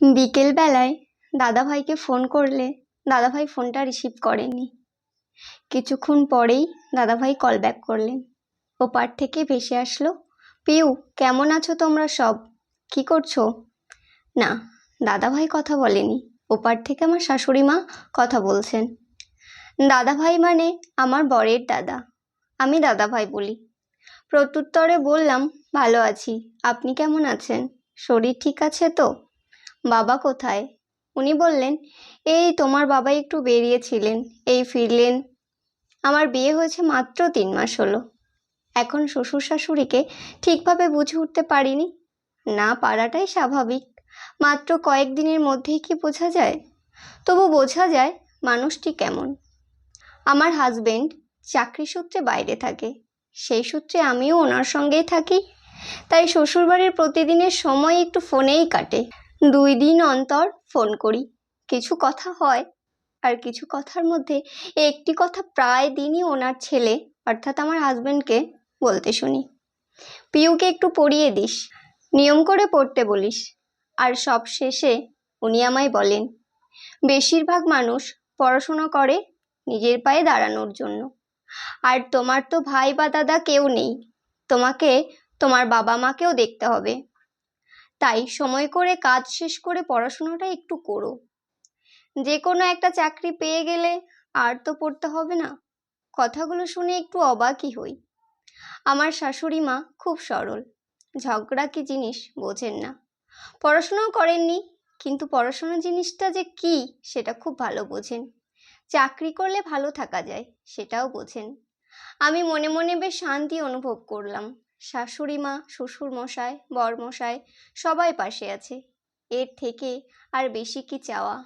বিকেলবেলায় দাদাভাইকে ফোন করলে দাদাভাই ফোনটা রিসিভ করেনি। কিছুক্ষণ পরেই দাদাভাই কল ব্যাক করলেন। ওপার থেকে ভেসে আসলো, পিউ, কেমন আছো তোমরা সব? কি করছ? না, দাদাভাই কথা বলেনি। ওপার থেকে আমার শাশুড়ি মা কথা বলছেন। দাদাভাই মানে আমার বরের দাদা। আমি দাদাভাই বলি। প্রত্যুত্তরে বললাম, ভালো আছি। আপনি কেমন আছেন? শরীর ঠিক আছে তো? বাবা কোথায়? উনি বললেন, এই তোমার বাবা একটু বেরিয়েছিলেন, এই ফিরলেন। আমার বিয়ে হয়েছে মাত্র তিন মাস হলো। এখন শ্বশুর শাশুড়িকে ঠিকভাবে বুঝে উঠতে পারিনি। না পারাটাই স্বাভাবিক। মাত্র কয়েকদিনের মধ্যেই কি বোঝা যায়? তবু বোঝা যায় মানুষটি কেমন। আমার হাজবেন্ড চাকরি সূত্রে বাইরে থাকে। সেই সূত্রে আমিও ওনার সঙ্গেই থাকি। তাই শ্বশুরবাড়ির প্রতিদিনের সময় একটু ফোনেই কাটে। দুই দিন অন্তর ফোন করি। কিছু কথা হয় আর কিছু কথার মধ্যে একটি কথা প্রায় দিনই ওনার ছেলে, অর্থাৎ আমার হাজব্যান্ডকে বলতে শুনি। পিউকে একটু পড়িয়ে দিস, নিয়ম করে পড়তে বলিস। আর সব শেষে উনি আমায় বলেন, বেশিরভাগ মানুষ পড়াশোনা করে নিজের পায়ে দাঁড়ানোর জন্য। আর তোমার তো ভাই বা দাদা কেউ নেই। তোমাকে তোমার বাবা মাকেও দেখতে হবে। তাই সময় করে কাজ শেষ করে পড়াশোনাটা একটু করো। যে কোনো একটা চাকরি পেয়ে গেলে আর তো পড়তে হবে না। কথাগুলো শুনে একটু অবাকই হই। আমার শাশুড়ি মা খুব সরল, ঝগড়া কি জিনিস বোঝেন না। পড়াশোনাও করেননি, কিন্তু পড়াশোনা জিনিসটা যে কি সেটা খুব ভালো বোঝেন। চাকরি করলে ভালো থাকা যায়, সেটাও বোঝেন। আমি মনে মনে বেশ শান্তি অনুভব করলাম। শাশুড়ি মা, শ্বশুর মশাই, বর মশাই সবাই পাশে আছে। এর থেকে আর বেশি কি চাওয়া?